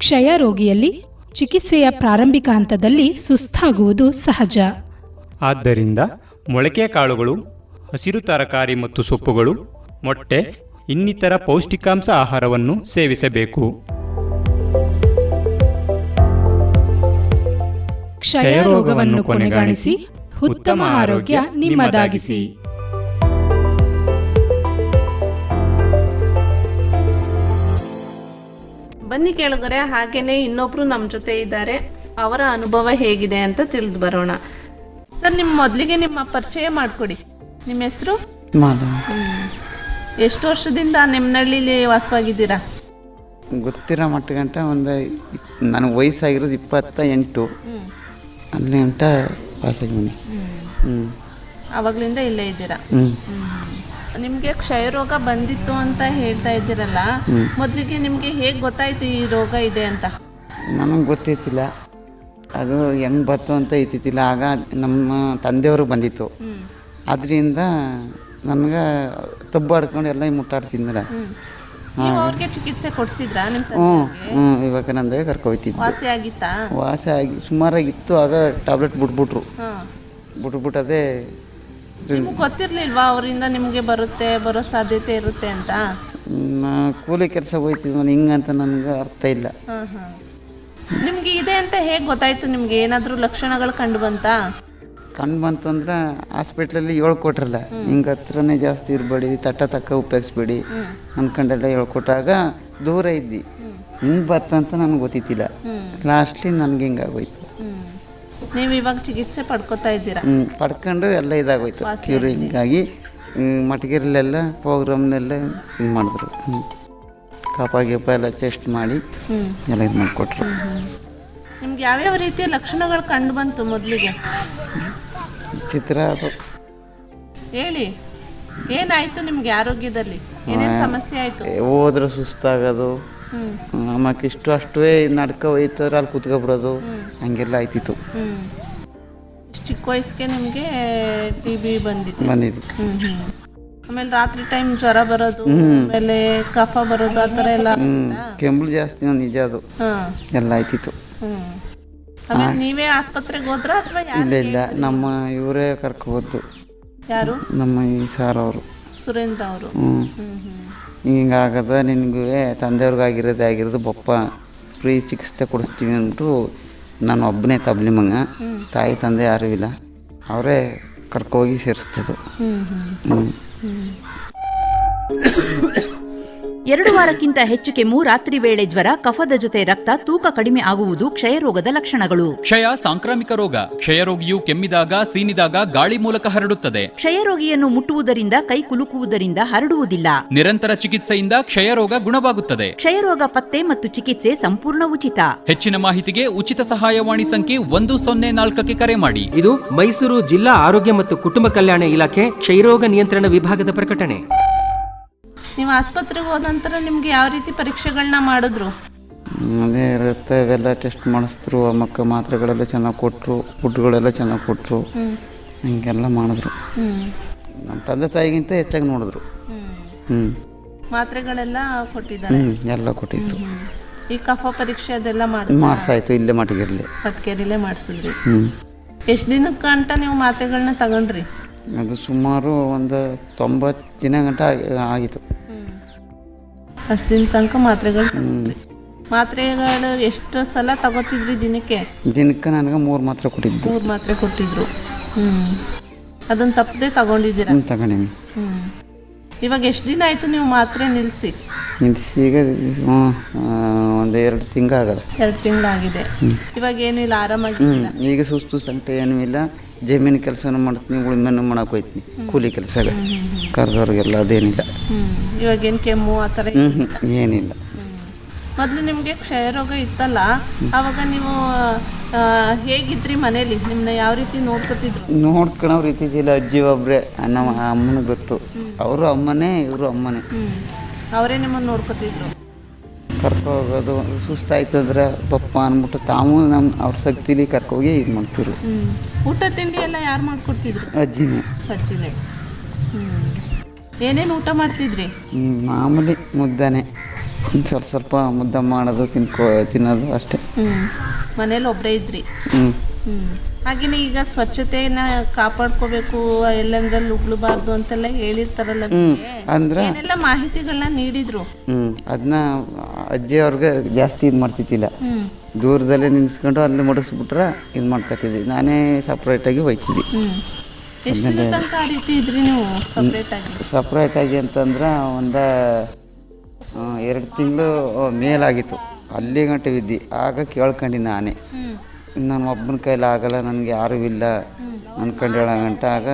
ಕ್ಷಯ ರೋಗಿಯಲ್ಲಿ ಚಿಕಿತ್ಸೆಯ ಪ್ರಾರಂಭಿಕ ಹಂತದಲ್ಲಿ ಸುಸ್ತಾಗುವುದು ಸಹಜ. ಆದ್ದರಿಂದ ಮೊಳಕೆ ಕಾಳುಗಳು ಹಸಿರು ತರಕಾರಿ ಮತ್ತು ಸೊಪ್ಪುಗಳು ಮೊಟ್ಟೆ ಇನ್ನಿತರ ಪೌಷ್ಟಿಕಾಂಶ ಆಹಾರವನ್ನು ಸೇವಿಸಬೇಕು. ಕ್ಷಯ ರೋಗವನ್ನು ಕೊನೆಗಾಣಿಸಿ ಉತ್ತಮ ಆರೋಗ್ಯ ನಿಮ್ಮದಾಗಿಸಿ. ಬನ್ನಿ ಕೇಳಿದ್ರೆ ಹಾಗೇನೆ ಇನ್ನೊಬ್ರು ನಮ್ಮ ಜೊತೆ ಇದ್ದಾರೆ. ಅವರ ಅನುಭವ ಹೇಗಿದೆ ಅಂತ ತಿಳಿದು ಬರೋಣ. ಸರ್ ನಿಮ್ಮ ಮೊದಲಿಗೆ ನಿಮ್ಮ ಪರಿಚಯ ಮಾಡಿಕೊಡಿ. ನಿಮ್ಮ ಹೆಸರು? ಎಷ್ಟು ವರ್ಷದಿಂದ ನಿಮ್ಮನಳ್ಳಿಲಿ ವಾಸವಾಗಿದ್ದೀರಾ? ಗೊತ್ತಿರೋ ಮಟ್ಟಗಂಟ ಒಂದು ನನಗೆ ವಯಸ್ಸಾಗಿರೋದು ಇಪ್ಪತ್ತ ಎಂಟು ಅಲ್ಲಿ ಪಾಸಾಗಿ ಹ್ಞೂ ಆವಾಗ್ಲಿಂದ ಇಲ್ಲೇ ಇದ್ದೀರಾ? ಹ್ಞೂ ನಿಮಗೆ ಕ್ಷಯ ರೋಗ ಬಂದಿತ್ತು ಅಂತ ಹೇಳ್ತಾ ಇದ್ದೀರಲ್ಲ ಮೊದಲಿಗೆ ನಿಮಗೆ ಹೇಗೆ ಗೊತ್ತಾಯ್ತು ಈ ರೋಗ ಇದೆ ಅಂತ? ನನಗೆ ಗೊತ್ತಿತ್ತಿಲ್ಲ ಅದು ಹೆಂಗೆ ಬತ್ತು ಅಂತ ಇತ್ತಿತ್ತಿಲ್ಲ ಆಗ ನಮ್ಮ ತಂದೆಯವರು ಬಂದಿತ್ತು. ಅದರಿಂದ ನನಗೆ ತಬ್ಬು ಆಡ್ಕೊಂಡು ಎಲ್ಲ ಮುಟ್ಟಾಡ್ತಿದ್ರ ಅವ್ರಿಗೆ ಚಿಕಿತ್ಸೆ ಕೊಡ್ಸಿದ್ರಾ ನಿಮ್ಮ ಹ್ಞೂ ಹ್ಞೂ ವಿವೇಕಾನಂದಗೆ ಕರ್ಕೊಯ್ತಿದ್ದೆ. ವಾಸಿ ಆಗಿತ್ತಾ? ವಾಸಿ ಆಗಿ ಸುಮಾರಾಗಿತ್ತು ಆಗ ಟ್ಯಾಬ್ಲೆಟ್ ಬಿಟ್ಬಿಟ್ರು. ಬಿಟ್ಬಿಟ್ಟದೆ ನಿಮ್ಗೆ ಗೊತ್ತಿರ್ಲಿಲ್ವಾ ಅವರಿಂದ ನಿಮಗೆ ಬರುತ್ತೆ ಬರೋ ಸಾಧ್ಯತೆ ಇರುತ್ತೆ ಅಂತ? ನಾ ಕೂಲಿ ಕೆಲಸ ಹೋಯ್ತಿದ್ವಿ ಹಿಂಗಂತ ನನಗೆ ಅರ್ಥ ಇಲ್ಲ. ನಿಮಗೆ ಹಾಂ. ನಿಮ್ಗೆ ಇದೆ ಅಂತ ಹೇಗೆ ಗೊತ್ತಾಯ್ತು ನಿಮ್ಗೆ? ಏನಾದರೂ ಲಕ್ಷಣಗಳು ಕಂಡು ಬಂತಾ? ಕಂಡು ಬಂತು ಅಂದ್ರೆ ಹಾಸ್ಪಿಟ್ಲಲ್ಲಿ ಹೇಳ್ಕೊಟ್ರಲ್ಲ ಹಿಂಗೆ ಹತ್ರನೇ ಜಾಸ್ತಿ ಇರಬೇಡಿ ತಟ್ಟ ತಕ್ಕ ಉಪಯೋಗಿಸ್ಬೇಡಿ ಅನ್ಕೊಂಡೆಲ್ಲ ಹೇಳ್ಕೊಟ್ಟಾಗ ದೂರ ಇದ್ದಿ. ಹಿಂಗೆ ಬರ್ತಂತ ನನಗೆ ಗೊತ್ತಿತ್ತಿಲ್ಲ. ಲಾಸ್ಟ್ಲಿ ನನಗೆ ಹಿಂಗಾಗೋಯ್ತು ನೀವು ಇವಾಗ ಚಿಕಿತ್ಸೆ ಪಡ್ಕೊತಾ ಇದ್ದೀರಾ? ಪಡ್ಕೊಂಡು ಎಲ್ಲ ಇದಾಗೋಯ್ತು. ಕ್ಯೂರಿಂಗ್ ಆಗಿ ಮಟಗಿರಲೆಲ್ಲ ಪ್ರೋಗ್ರಾಮ್ನೆಲ್ಲ ಇದು ಮಾಡಿದ್ರು. ಕಪ ಗೀಪ ಎಲ್ಲ ಟೆಸ್ಟ್ ಮಾಡಿ ಎಲ್ಲ ಇದು ಮಾಡಿಕೊಟ್ರು. ನಿಮ್ಗೆ ಯಾವ್ಯಾವ ರೀತಿಯ ಲಕ್ಷಣಗಳು ಕಂಡು ಬಂತು ಮೊದಲಿಗೆ? ಚಿತ್ರ ಅದು. ಹೇಳಿ. ಏನಾಯ್ತು ನಿಮ್ಗೆ ಆರೋಗ್ಯದಲ್ಲಿ? ಏನೇನು ಸಮಸ್ಯೆ ಆಯ್ತು? ಹೋದ್ರೆ ಸುಸ್ತಾಗೋದು. ಇಷ್ಟು ಅಷ್ಟೇ ನಡ್ಕ ಹೋಯ್ತಾರೆ ಅಲ್ಲಿ ಕುತ್ಕೊಬಿಡೋದು ಹಂಗೆಲ್ಲ ಆಯ್ತಿತ್ತು. ಚಿಕ್ಕ ವಯಸ್ಸಿಗೆ ನಿಮಗೆ ಟಿ ಬಿ ಬಂದಿತ್ತು. ಬಂದಿದ್ದು ಆಮೇಲೆ ರಾತ್ರಿ ಟೈಮ್ ಜ್ವರ ಬರೋದು ಆಮೇಲೆ ಕಫ ಬರೋದು ಆ ಥರ ಎಲ್ಲ ಕೆಮ್ಮು ಕೆಂಬಳು ಜಾಸ್ತಿ ನಿಜ ಅದು. ಎಲ್ಲ ಆಯ್ತಿತ್ತು. ಆಮೇಲೆ ನೀವೇ ಆಸ್ಪತ್ರೆಗೆ ಹೋದ್ರೆ ಅಥವಾ ಇಲ್ಲ ಇಲ್ಲ. ನಮ್ಮ ಇವರೇ ಕರ್ಕೋಬೋದು ಯಾರು? ನಮ್ಮ ಈ ಸಾರ್ ಅವರು. ಸುರೇಂದ್ರ ಅವರು. ಹ್ಞೂ ಹ್ಮ್ ಹ್ಮ್. ಹಿಂಗಾಗದ ನಿನಗೆ ತಂದೆಯವ್ರಿಗಾಗಿರೋದೇ ಆಗಿರೋದು ಬಪ್ಪ ಫ್ರೀ ಚಿಕಿತ್ಸೆ ಕೊಡಿಸ್ತೀವಿ ಅಂದ್ಬಿಟ್ಟು ನಾನು ಒಬ್ಬನೇ ತಬ್ಲಿ ಮಗ. ತಾಯಿ ತಂದೆ ಯಾರೂ ಇಲ್ಲ. ಅವರೇ ಕರ್ಕೋಗಿ ಸೇರಿಸ್ತದು ಹ್ಮ್ ಹ್ಮ್. ಹ್ಞೂ ಎರಡು ವಾರಕ್ಕಿಂತ ಹೆಚ್ಚು ಕೆಮ್ಮು ರಾತ್ರಿ ವೇಳೆ ಜ್ವರ ಕಫದ ಜೊತೆ ರಕ್ತ ತೂಕ ಕಡಿಮೆ ಆಗುವುದು ಕ್ಷಯರೋಗದ ಲಕ್ಷಣಗಳು. ಕ್ಷಯ ಸಾಂಕ್ರಾಮಿಕ ರೋಗ. ಕ್ಷಯರೋಗಿಯು ಕೆಮ್ಮಿದಾಗ ಸೀನಿದಾಗ ಗಾಳಿ ಮೂಲಕ ಹರಡುತ್ತದೆ. ಕ್ಷಯರೋಗಿಯನ್ನು ಮುಟ್ಟುವುದರಿಂದ ಕೈ ಕುಲುಕುವುದರಿಂದ ಹರಡುವುದಿಲ್ಲ. ನಿರಂತರ ಚಿಕಿತ್ಸೆಯಿಂದ ಕ್ಷಯರೋಗ ಗುಣವಾಗುತ್ತದೆ. ಕ್ಷಯರೋಗ ಪತ್ತೆ ಮತ್ತು ಚಿಕಿತ್ಸೆ ಸಂಪೂರ್ಣ ಉಚಿತ. ಹೆಚ್ಚಿನ ಮಾಹಿತಿಗೆ ಉಚಿತ ಸಹಾಯವಾಣಿ ಸಂಖ್ಯೆ ಒಂದು ಸೊನ್ನೆ ನಾಲ್ಕಕ್ಕೆ ಕರೆ ಮಾಡಿ. ಇದು ಮೈಸೂರು ಜಿಲ್ಲಾ ಆರೋಗ್ಯ ಮತ್ತು ಕುಟುಂಬ ಕಲ್ಯಾಣ ಇಲಾಖೆ ಕ್ಷಯರೋಗ ನಿಯಂತ್ರಣ ವಿಭಾಗದ ಪ್ರಕಟಣೆ. ನೀವು ಆಸ್ಪತ್ರೆಗೆ ಹೋದ ನಂತರ ನಿಮ್ಗೆ ಯಾವ ರೀತಿ ಪರೀಕ್ಷೆಗಳನ್ನ ಮಾಡಿದ್ರು? ಅದೇ ರಕ್ತ ಇವೆಲ್ಲ ಟೆಸ್ಟ್ ಮಾಡಿಸಿದ್ರು ಮಕ್ಕ ಮಾತ್ರೆಗಳೆಲ್ಲ ಚೆನ್ನಾಗಿ ಕೊಟ್ಟರು ಫುಡ್ಗಳೆಲ್ಲ ಚೆನ್ನಾಗಿ ಕೊಟ್ಟರು ಹಿಂಗೆಲ್ಲ ಮಾಡಿದ್ರು. ನಮ್ಮ ತಂದೆ ತಾಯಿಗಿಂತ ಹೆಚ್ಚಾಗಿ ನೋಡಿದ್ರು. ಹ್ಞೂ ಮಾತ್ರೆಗಳೆಲ್ಲ ಕೊಟ್ಟಿದ್ದಾರೆ? ಹ್ಞೂ ಎಲ್ಲ ಕೊಟ್ಟಿದ್ರು. ಈ ಕಫ ಪರೀಕ್ಷೆ ಅದೆಲ್ಲ ಮಾಡಿ ಮಾಡ್ಸಾಯ್ತು ಇಲ್ಲೇ ಮಾಡಿಗಿರಲಿ ಕಟ್ಕೇರಿಲೇ ಮಾಡಿಸಿದ್ರಿ. ಹ್ಞೂ ಎಷ್ಟು ದಿನಕ್ಕೆ ಗಂಟ ನೀವು ಮಾತ್ರೆಗಳನ್ನ ತಗೊಂಡ್ರಿ? ಅದು ಸುಮಾರು ಒಂದು ತೊಂಬತ್ತು ದಿನ ಗಂಟ ಆಗಿತ್ತು. ಅಷ್ಟು ದಿನ ತನಕ ಮಾತ್ರೆಗಳು ಮಾತ್ರೆಗಳು ಎಷ್ಟು ಸಲ ತಗೋತಿದ್ರಿ ದಿನಕ್ಕೆ. ದಿನಕ್ಕೆ ನನಗೆ ಮೂರು ಮಾತ್ರೆ ಕೊಟ್ಟಿದ್ದು ಮೂರು ಮಾತ್ರೆ ಕೊಟ್ಟಿದ್ರು. ಹ್ಞೂ ಅದನ್ನು ತಪ್ಪದೆ ತಗೊಂಡಿದ್ದೀರಾ? ಹ್ಞೂ ತಗೊಂಡೀನಿ. ಹ್ಞೂ ಇವಾಗ ಎಷ್ಟು ದಿನ ಆಯಿತು ನೀವು ಮಾತ್ರೆ ನಿಲ್ಲಿಸಿ ನಿಲ್ಸಿ ಈಗ ಹ್ಞೂ ಒಂದು ಎರಡು ತಿಂಗಳಾಗಲ್ಲ ಎರಡು ತಿಂಗಳಾಗಿದೆ ಇವಾಗ ಏನೂ ಇಲ್ಲ ಆರಾಮಾಗಿ ಹ್ಞೂ ಈಗ ಸುಸ್ತು ಸಂತೆ ಏನೂ ಇಲ್ಲ. ಜಮೀನು ಕೆಲಸ ಮಾಡ್ತೀನಿ ಉಳುಮೆನೂ ಮಾಡಕ್ಕೆ ಹೋಯ್ತೀನಿ ಕೂಲಿ ಕೆಲಸ ಕರೆದವ್ರಿಗೆಲ್ಲ ಅದೇನಿಲ್ಲ. ಇವಾಗ ಏನು ಕೆಮ್ಮು ಆ ಥರ ಹ್ಞೂ ಏನಿಲ್ಲ? ಮೊದಲು ನಿಮಗೆ ಕ್ಷಯರೋಗ ಇತ್ತಲ್ಲ ಆವಾಗ ನೀವು ಹೇಗಿದ್ರಿ ಮನೇಲಿ? ನಿಮ್ಮನ್ನ ಯಾವ ರೀತಿ ನೋಡ್ಕೊತಿದ್ರು? ನೋಡ್ಕೊಳೋ ರೀತಿ ಇದಿಲ್ಲ ಅಜ್ಜಿ ಒಬ್ಬರೇ ನಮ್ಮ ಅಮ್ಮನ ಗೊತ್ತು. ಅವರು ಅಮ್ಮನೇ ಇವರು ಅಮ್ಮನೇ. ಅವರೇ ನಿಮ್ಮನ್ನು ನೋಡ್ಕೊತಿದ್ರು? ಕರ್ಕೊ ಹೋಗೋದು ಸುಸ್ತಾಯ್ತು ಅಂದ್ರೆ ಪಪ್ಪ ಅಂದ್ಬಿಟ್ಟು ತಾವು ನಮ್ಮ ಅವ್ರ ಶಕ್ತಿಲಿ ಕರ್ಕೋಗಿ ಇದು ಮಾಡ್ತಿರು ಊಟ ತಿಂಡಿ ಎಲ್ಲ ಯಾರು ಮಾಡ್ಕೊಡ್ತಿದ್ರು? ಅಜ್ಜಿನೇ. ಅಜ್ಜಿನೇ. ಏನೇನು ಊಟ ಮಾಡ್ತಿದ್ರಿ? ಹ್ಮ್, ಮಾಮೂಲಿ ಮುದ್ದನೆ. ಒಂದ್ ಸ್ವಲ್ಪ ಸ್ವಲ್ಪ ಮುದ್ದೆ ಮಾಡೋದು ತಿನ್ಕೋ ತಿನ್ನೋದು ಅಷ್ಟೇ. ಮನೇಲಿ ಒಬ್ಬರೇ ಇದ್ರಿ? ಹ್ಞೂ ಹಾಗೇನೆ ಈಗ ಸ್ವಚ್ಛತೆನ ಕಾಪಾಡ್ಕೋಬೇಕು ಎಲ್ಲಂದ್ರಲ್ಲಿ ಉಗ್ಳಬಾರ್ದು ಅಂತೆಲ್ಲ ಹೇಳಿರ್ತಾರಲ್ಲ. ಅಂದ್ರೆ? ಏನೆಲ್ಲ ಮಾಹಿತಿಗಳನ್ನ ನೀಡಿದ್ರು? ಅದನ್ನ ಅಜ್ಜಿಯವ್ರಿಗೆ ಜಾಸ್ತಿ ಇದು ಮಾಡ್ತಿದ್ದಿಲ್ಲ. ದೂರದಲ್ಲೇ ನಿಲ್ಸ್ಕೊಂಡು ಅಲ್ಲಿ ಮುಡಿಸ್ಬಿಟ್ರೆ ಇದು ಮಾಡ್ಕೊತಿದ್ವಿ ನಾನೇ ಸಪ್ರೇಟಾಗಿ ಆಗಿ ಹೋಯ್ತಿದ್ವಿ ಸಪ್ರೇಟಾಗಿ? ಅಂತಂದ್ರೆ ಒಂದು ಎರಡು ತಿಂಗಳು ಮೇಲಾಗಿತ್ತು. ಅಲ್ಲಿ ಗಂಟೆ ಬಿದ್ದಿ. ಆಗ ಕೇಳ್ಕೊಂಡು ನಾನೇ. ನನ್ನ ಒಬ್ಬನ ಕೈಲಿ ಆಗಲ್ಲ ನನಗೆ ಯಾರೂ ಇಲ್ಲ. ಅನ್ಕೊಂಡು ಹೇಳೋ ಗಂಟ ಆಗ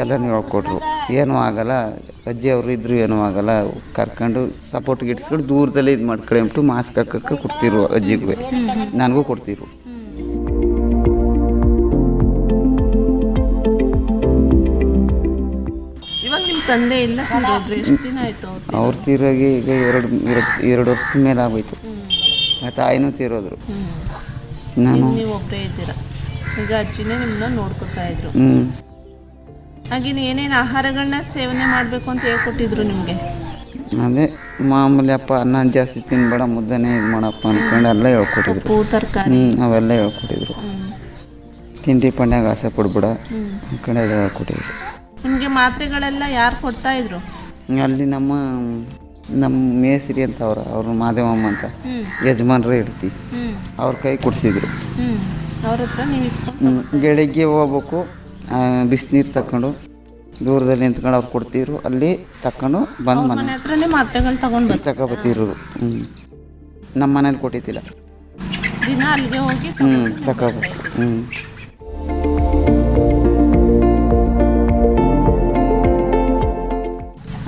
ಎಲ್ಲನೂ ಹೇಳ್ಕೊಟ್ರು. ಏನೂ ಆಗಲ್ಲ ಅಜ್ಜಿ ಅವರು ಇದ್ರು ಏನೂ ಆಗಲ್ಲ. ಕರ್ಕೊಂಡು ಸಪೋರ್ಟ್ ಗಿಟ್ಸ್ಕೊಂಡು ದೂರದಲ್ಲಿ ಇದು ಮಾಡ್ಕೊಳ್ಳಿ ಅಂಬಿಟ್ಟು ಮಾಸ್ಕ್ ಹಾಕಕ್ಕೆ ಕೊಡ್ತಿರು ಅಜ್ಜಿಗೂ. ನನಗೂ ಕೊಡ್ತಿರು ತಂದೆ ಇಲ್ಲ ಅವ್ರು ತೀರೋಗಿ ಈಗ ಎರಡು ಎರಡು ಎರಡು ವರ್ಷದ ಮೇಲೆ ಆಗೋಯ್ತು ಆ ತಾಯಿನೂ ತೀರೋದ್ರು. ನಾನು ನೀವು ಒಬ್ಬರೇ ಇದ್ದೀರಾ? ಈಗ ಅಜ್ಜಿನೇ ನಿಮ್ಮನ್ನ ನೋಡ್ಕೊತಾ ಇದ್ರು. ಹ್ಞೂ ಆಗಿನ ಏನೇನು ಆಹಾರಗಳನ್ನ ಸೇವನೆ ಮಾಡಬೇಕು ಅಂತ ಹೇಳ್ಕೊಟ್ಟಿದ್ರು ನಿಮಗೆ? ಅದೇ ಮಾಮೂಲಿ ಅಪ್ಪ ಅನ್ನ ಜಾಸ್ತಿ ತಿನ್ಬೇಡ ಮುದ್ದೆನೇ ಇದು ಮಾಡಪ್ಪ ಅಂದ್ಕೊಂಡು ಎಲ್ಲ ಹೇಳ್ಕೊಟ್ಟಿದ್ರು. ಹೂ ತರಕಾರಿ. ಹ್ಞೂ ಅವೆಲ್ಲ ಹೇಳ್ಕೊಟ್ಟಿದ್ರು. ತಿಂಡಿ ಪಂಡ್ಯಾಗ ಆಸೆ ಪಡ್ಬೇಡ ಅಂದ್ಕೊಂಡು ಎಲ್ಲ ಹೇಳ್ಕೊಟ್ಟಿದ್ರು. ನಿಮಗೆ ಮಾತ್ರೆಗಳೆಲ್ಲ ಯಾರು ಕೊಡ್ತಾ ಇದ್ರು? ಅಲ್ಲಿ ನಮ್ಮ ನಮ್ಮ ಮೇಸ್ತ್ರಿ ಅಂತ ಅವ್ರ ಅವರು ಮಾದೇವಮ್ಮ ಅಂತ. ಯಜಮಾನ್ರೇ ಇರ್ತಿ. ಅವ್ರ ಕೈ ಕೊಡಿಸಿದ್ರು. ಬೆಳಿಗ್ಗೆ ಹೋಗ್ಬೇಕು ಬಿಸಿನೀರು ತಕೊಂಡು ದೂರದಲ್ಲಿ ನಿಂತ್ಕೊಂಡು ಅವ್ರು ಕೊಡ್ತಿದ್ರು. ಅಲ್ಲಿ ತಕೊಂಡು ಬಂದು ಮನೆ. ಮಾತ್ರೆಗಳು ತಗೊಂಡ್ ಹ್ಞೂ ನಮ್ಮ ಮನೇಲಿ ಕೊಟ್ಟಿದ್ದಿಲ್ಲ. ದಿನ ಅಲ್ಲಿಗೆ ಹೋಗಿ ಹ್ಞೂ ತಗೋಬೇಕು ಹ್ಞೂ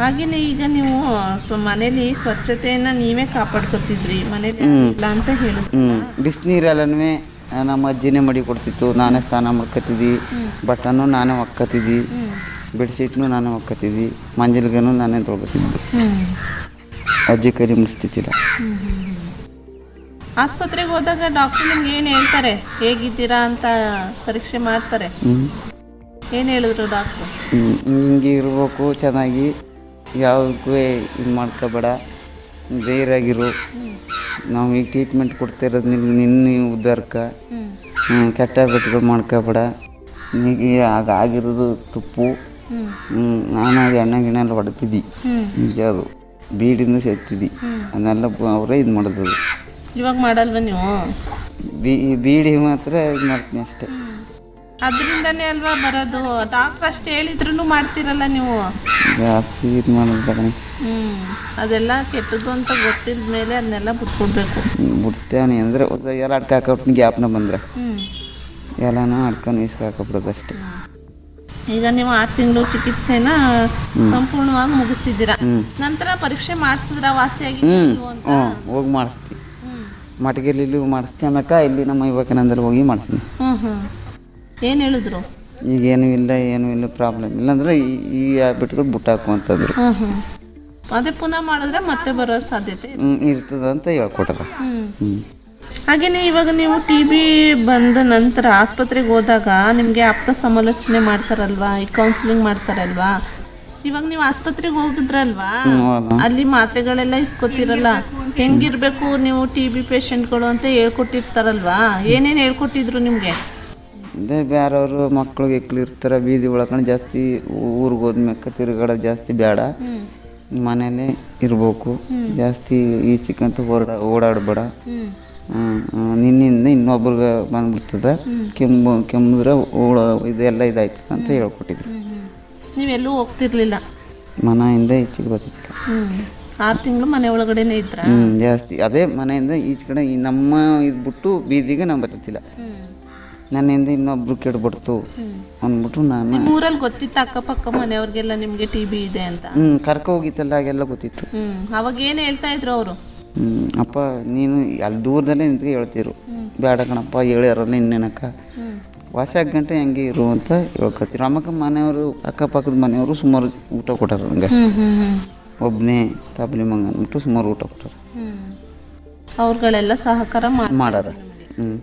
ಹಾಗೇನೆ ಈಗ ನೀವು ಸ್ವ ಮನೇಲಿ ಸ್ವಚ್ಛತೆಯನ್ನ ನೀವೇ ಕಾಪಾಡ್ಕೊತಿದ್ರಿ. ಮನೇಲಿ ಇಲ್ಲ ಅಂತ ಹೇಳಿದ್ರು ಹ್ಞೂ ನಮ್ಮ ಅಜ್ಜಿನೇ ಮಡಿ ಕೊಡ್ತಿತ್ತು. ನಾನೇ ಸ್ನಾನ ಮಾಡ್ಕೊತಿದ್ದಿ. ಬಟ್ಟನು ನಾನೇ ಒಕ್ಕತಿದ್ವಿ ಬೆಡ್ಶೀಟ್ನು ನಾನೇ ಒಕ್ಕತಿದ್ವಿ ಮಂಜಲ್ಗನು ನಾನೇ ತೊಳ್ಕೊತಿದ್ದೆ. ಅಜ್ಜಿ ಕರಿ ಮುಡಿಸ್ತಿದ್ದಿಲ್ಲ. ಆಸ್ಪತ್ರೆಗೆ ಹೋದಾಗ ಡಾಕ್ಟರ್ ನಿಮ್ಗೆ ಏನು ಹೇಳ್ತಾರೆ? ಹೇಗಿದ್ದೀರಾ ಅಂತ ಪರೀಕ್ಷೆ ಮಾಡ್ತಾರೆ. ಏನು ಹೇಳಿದ್ರು ಡಾಕ್ಟರ್? ಹಿಂಗೆ ಇರಬೇಕು ಚೆನ್ನಾಗಿ. ಯಾವುದಕ್ಕೂ ಇದು ಮಾಡ್ಕೋಬೇಡ. ಧೈರ್ಯಾಗಿರು ನಾವು ಈಗ ಟ್ರೀಟ್ಮೆಂಟ್ ಕೊಡ್ತಿರೋದು ನಿನ್ನ ನಿನ್ನ ಉದ್ದಾರಕ್ಕೆ ಹ್ಮ್, ಕೆಟ್ಟ ಬೆಟ್ಟಗಳು ಮಾಡ್ಕೋಬೇಡ. ನಿನಗೆ ಆಗ ಆಗಿರೋದು ತುಪ್ಪು. ನಾನಾಗಿ ಎಣ್ಣೆ ಗಿಣ್ಣೆ ಎಲ್ಲ ಹೊಡೆತಿದ್ದಿ ನಿಜ ಅದು ಬೀಡಿನೂ ಸೇರ್ತಿದ್ದಿ ಅದನ್ನೆಲ್ಲ ಅವರೇ ಇದು ಮಾಡೋದು ಇವಾಗ ಮಾಡಲ್ವ ನೀವು? ಬೀ ಬೀಡಿ ಮಾತ್ರ ಇದು ಮಾಡ್ತೀನಿ ಅಷ್ಟೇ. ಅದರಿಂದನೇ ಅಲ್ವಾ ಬರೋದು? ಡಾಕ್ಟರ್ ಅಷ್ಟು ಹೇಳಿದ್ರು ಮಾಡ್ತಿರಲ್ಲ ನೀವು. ಜಾಸ್ತಿ ಇದು ಮಾಡೋದು ಕಣೆ. ಹ್ಮ್. ಅದೆಲ್ಲ ಕೆಟ್ಟದ್ದು ಅಂತ ಗೊತ್ತಿದ ಮೇಲೆ ಅದನ್ನೆಲ್ಲ ಬಿಟ್ಕೊಡ್ಬೇಕು ಬಿಡ್ತೇನೆ ಅಂದರೆ ಎಲ್ಲ ಅಡ್ಕ ಗ್ಯಾಪ್ನ ಬಂದರೆ. ಹ್ಮ್. ಎಲ್ಲನೂ ಅಡ್ಕೊಂಡು ಇಸ್ಕಾಕೊಬಿಡೋದು ಅಷ್ಟೇ. ಈಗ ನೀವು ಆರು ತಿಂಗಳು ಚಿಕಿತ್ಸೆನ ಸಂಪೂರ್ಣವಾಗಿ ಮುಗಿಸಿದ್ದೀರಾ? ನಂತರ ಪರೀಕ್ಷೆ ಮಾಡಿಸಿದ್ರ ವಾಸಿಯಾಗಿ ಹ್ಞೂ ಹ್ಞೂ ಹೋಗಿ ಮಾಡಿಸ್ತೀವಿ ಮಟಗಿಲಿ ಮಾಡಿಸ್ತೀನಿ ಆಮ್ಯಾಕ ಇಲ್ಲಿ ನಮ್ಮ ಯುವಕನಂದ್ರೆ ಹೋಗಿ ಮಾಡಿಸ್ತೀನಿ ಹ್ಮ್ ಹ್ಮ್. ಏನು ಹೇಳಿದ್ರು? ಈಗೇನು ಇಲ್ಲ ಏನೂ ಇಲ್ಲ ಪ್ರಾಬ್ಲಮ್ ಇಲ್ಲಾಂದ್ರೆ ಈ- ಈ ಬಿಟ್ಕೊಂಡು ಬಿಟ್ಟಾಕು ಅಂತಂದ್ರು ಅದೇ ಪುನಃ ಮಾಡಿದ್ರೆ ಮತ್ತೆ ಬರೋ ಸಾಧ್ಯತೆ ಇದೆ. ಅಂತ ಹೇಳ್ಕೊಟ್ರ. ಹ್ಮ್. ಹ್ಞೂ ಹಾಗೇನೆ ಇವಾಗ ನೀವು ಟಿ ಬಿ ಬಂದ ನಂತರ ಆಸ್ಪತ್ರೆಗೆ ಹೋದಾಗ ನಿಮಗೆ ಆಪ್ತ ಸಮಾಲೋಚನೆ ಮಾಡ್ತಾರಲ್ವಾ ಈ ಕೌನ್ಸಿಲಿಂಗ್ ಮಾಡ್ತಾರಲ್ವಾ? ಇವಾಗ ನೀವು ಆಸ್ಪತ್ರೆಗೆ ಹೋಗಿದ್ರಲ್ವಾ? ಅಲ್ಲಿ ಮಾತ್ರೆಗಳೆಲ್ಲ ಇಸ್ಕೊತಿರಲ್ಲ ಹೆಂಗಿರ್ಬೇಕು ನೀವು ಟಿ ಬಿ ಪೇಷಂಟ್ಗಳು ಅಂತ ಹೇಳ್ಕೊಟ್ಟಿರ್ತಾರಲ್ವಾ? ಏನೇನು ಹೇಳ್ಕೊಟ್ಟಿದ್ರು ನಿಮಗೆ? ಅದೇ ಬೇರೆಯವರು ಮಕ್ಕಳು ಗಿಕ್ಳು ಇರ್ತಾರೆ ಬೀದಿ ಒಳಕೊಂಡು ಜಾಸ್ತಿ ಊರಿಗೆ ಹೋದ್ಮೇಲೆ ತಿರುಗಾಡೋದು ಜಾಸ್ತಿ ಬೇಡ ಮನೇಲೇ ಇರಬೇಕು. ಜಾಸ್ತಿ ಈಚಕ್ಕಂತೂ ಓಡಾ ಓಡಾಡಬೇಡ. ನಿನ್ನಿಂದ ಇನ್ನೊಬ್ರಿಗೆ ಬಂದ್ಬಿಡ್ತದೆ. ಕೆಮ್ಮು ಕೆಮ್ಮಿದ್ರೆ ಓಡ ಇದೆಲ್ಲ ಇದಾಯ್ತದ ಅಂತ ಹೇಳ್ಕೊಟ್ಟಿದ್ರು. ನೀವೆಲ್ಲೂ ಹೋಗ್ತಿರ್ಲಿಲ್ಲ? ಮನೆಯಿಂದ ಈಚೆಗೆ ಬರ್ತಿದ್ರು ಆರು ತಿಂಗಳು ಮನೆ ಒಳಗಡೆನೇ ಇದ್ರ? ಹ್ಞೂ ಜಾಸ್ತಿ. ಅದೇ ಮನೆಯಿಂದ ಈಚೆ ಕಡೆ ನಮ್ಮ ಇದು ಬಿಟ್ಟು ಬೀದಿಗೆ ನಾವು ಬರ್ತಿಲ್ಲ ನನ್ನಿಂದ ಇನ್ನೊಬ್ರು ಕೆಡ್ಬಿಡ್ತು ಅಂದ್ಬಿಟ್ಟು ನಾನು ನಿಮ್ಮ ಊರಲ್ಲಿ ಗೊತ್ತಿತ್ತು ಅಕ್ಕಪಕ್ಕ ಮನೆಯವ್ರಿಗೆಲ್ಲ ನಿಮಗೆ ಟಿ ಬಿ ಇದೆ ಅಂತ? ಹ್ಞೂ ಕರ್ಕ ಹೋಗಿತ್ತಲ್ಲ ಆಗೆಲ್ಲ ಗೊತ್ತಿತ್ತು. ಹ್ಮ್ ಅವಾಗ ಏನು ಹೇಳ್ತಾ ಇದ್ರು ಅವರು? ಹ್ಞೂ ಅಪ್ಪ ನೀನು ಅಲ್ಲಿ ದೂರದಲ್ಲೇ ನಿಂತ್ಕೊಂಡು ಹೇಳ್ತಿರು. ಬೇಡ ಕಣಪ್ಪ ಹೇಳ್ಯಾರಲ್ಲ ಇನ್ನೇನಕ್ಕ? ವಾಸಿ ಆಗ ಗಂಟೆ ಹೆಂಗೆ ಇರು ಅಂತ ಹೇಳ್ಕೊತಿರು ಅಮ್ಮಕ್ಕ ಮನೆಯವರು ಅಕ್ಕಪಕ್ಕದ ಮನೆಯವರು ಸುಮಾರು ಊಟ ಕೊಟ್ಟಾರ ನನಗೆ ಒಬ್ಬನೇ ತಬ್ಲಿ ಮಂಗ ಅಂದ್ಬಿಟ್ಟು ಸುಮಾರು ಊಟ ಕೊಟ್ಟಾರ. ಅವ್ರುಗಳೆಲ್ಲ ಸಹಕಾರ ಮಾಡಿ ಮಾಡಾರ. ಹ್ಞೂ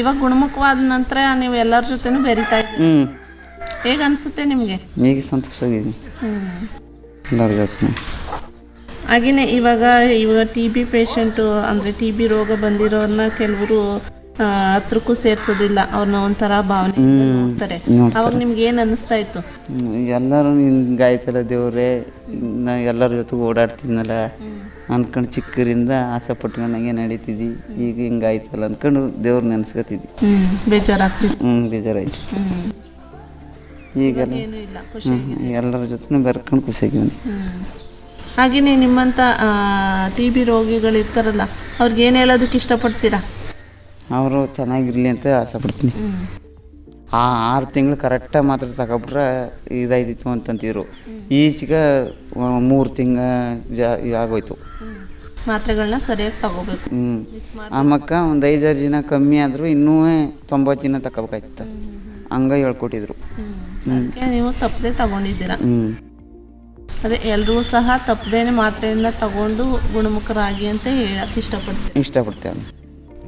ಇವಾಗ ಗುಣಮುಖವಾದ ನಂತರ ನೀವು ಎಲ್ಲರ ಜೊತೆನೂ ಬೆರಿತಾ ಇದ್ದೀರಿ. ಹ್ಞೂ ಹೇಗೆ ಅನಿಸುತ್ತೆ ನಿಮಗೆ? ಈಗ ಸಂತೋಷವಾಗಿದ್ದೀನಿ ಎಲ್ಲರ ಜೊತೆ ಹಾಗೆಯೇ ಇವಾಗ ಇವಾಗ ಟಿ ಬಿ ಪೇಷಂಟು ಅಂದರೆ ಟಿ ಬಿ ರೋಗ ಬಂದಿರೋರನ್ನ ಕೆಲವರು ಹತ್ರಕ್ಕೂ ಸೇರಿಸೋದಿಲ್ಲ. ಅವ್ರನ್ನ ಒಂಥರ ಭಾವನೆ ನೋಡ್ತಾರೆ. ಅವಾಗ ನಿಮ್ಗೆ ಏನು ಅನ್ನಿಸ್ತಾ ಇತ್ತು? ಎಲ್ಲರೂ ಹಿಂಗಾಯ್ತಲ್ಲ ದೇವ್ರೆ ನಾ ಎಲ್ಲರ ಜೊತೆಗೆ ಓಡಾಡ್ತಿದ್ನಲ್ಲ. ಅನ್ಕೊಂಡು ಚಿಕ್ಕರಿಂದ ಆಸೆ ಪಟ್ಕೊಂಡಂಗೆ ನಡೀತಿದ್ವಿ ಈಗ ಹಿಂಗಾಯ್ತಲ್ಲ ಅನ್ಕೊಂಡು ದೇವ್ರು ನೆನೆಸ್ಕೊತಿದ್ವಿ ಬೇಜಾರಾಗ್ತಿತ್ತು. ಹ್ಞೂ ಬೇಜಾರಾಯ್ತು. ಈಗ ಹ್ಞೂ ಎಲ್ಲರ ಜೊತೆ ಬರ್ಕೊಂಡು ಖುಷಿಯಾಗಿವ್ನಿ ಹಾಗೆಯೇ ನಿಮ್ಮಂಥ ಟಿ ಬಿ ರೋಗಿಗಳಿರ್ತಾರಲ್ಲ ಅವ್ರಿಗೆ ಏನು ಹೇಳೋದಕ್ಕೆ ಇಷ್ಟಪಡ್ತೀರಾ? ಅವರು ಚೆನ್ನಾಗಿರಲಿ ಅಂತ ಆಸೆ ಪಡ್ತೀನಿ. ಆ ಆರು ತಿಂಗಳು ಕರೆಕ್ಟಾಗಿ ಮಾತ್ರ ತಗೊಬಿಟ್ರೆ ಇದಾಯ್ತಿತ್ತು ಅಂತಂತಿದ್ರು. ಈಚೆಗೆ ಮೂರು ತಿಂಗ ಆಗೋಯ್ತು ಮಾತ್ರೆಗಳನ್ನ ಸರಿಯಾಗಿ ತಗೋಬೇಕು. ಹ್ಞೂ ಮಕ್ಕ ಒಂದು ಐದಾರು ದಿನ ಕಮ್ಮಿ ಆದರೂ ಇನ್ನೂ ತೊಂಬತ್ತು ದಿನ ತಗೋಬೇಕಾಯ್ತು ಹಂಗ ಹೇಳ್ಕೊಟ್ಟಿದ್ರು. ನೀವು ತಪ್ಪದೆ ತಗೊಂಡಿದ್ದೀರಾ? ಹ್ಞೂ ಅದೇ ಎಲ್ಲರೂ ಸಹ ತಪ್ಪದೇನೆ ಮಾತ್ರೆಯಿಂದ ತಗೊಂಡು ಗುಣಮುಖರಾಗಿ ಅಂತ ಹೇಳಕ್ಕೆ ಇಷ್ಟಪಡ್ತೀನಿ. ಇಷ್ಟಪಡ್ತೇವೆ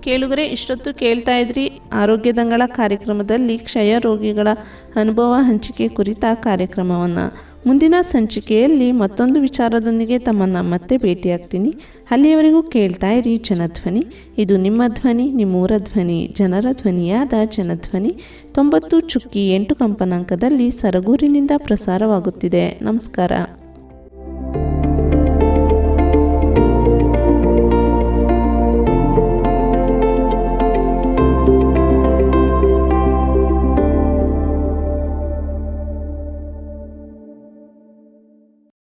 ಕೇಳುಗರೆ ಇಷ್ಟೊತ್ತು ಕೇಳ್ತಾ ಇದ್ರಿ. ಆರೋಗ್ಯದಂಗಳ ಕಾರ್ಯಕ್ರಮದಲ್ಲಿ ಕ್ಷಯ ರೋಗಿಗಳ ಅನುಭವ ಹಂಚಿಕೆ ಕುರಿತ ಕಾರ್ಯಕ್ರಮವನ್ನು. ಮುಂದಿನ ಸಂಚಿಕೆಯಲ್ಲಿ ಮತ್ತೊಂದು ವಿಚಾರದೊಂದಿಗೆ ತಮ್ಮನ್ನು ಮತ್ತೆ ಭೇಟಿಯಾಗ್ತೀನಿ. ಅಲ್ಲಿಯವರೆಗೂ ಕೇಳ್ತಾ ಇರಿ ಜನಧ್ವನಿ. ಇದು ನಿಮ್ಮ ಧ್ವನಿ, ನಿಮ್ಮೂರ ಧ್ವನಿ, ಜನರ ಧ್ವನಿಯಾದ ಜನಧ್ವನಿ. ತೊಂಬತ್ತು ಚುಕ್ಕಿ ಎಂಟು ಕಂಪನಾಂಕದಲ್ಲಿ ಸರಗೂರಿನಿಂದ ಪ್ರಸಾರವಾಗುತ್ತಿದೆ. ನಮಸ್ಕಾರ.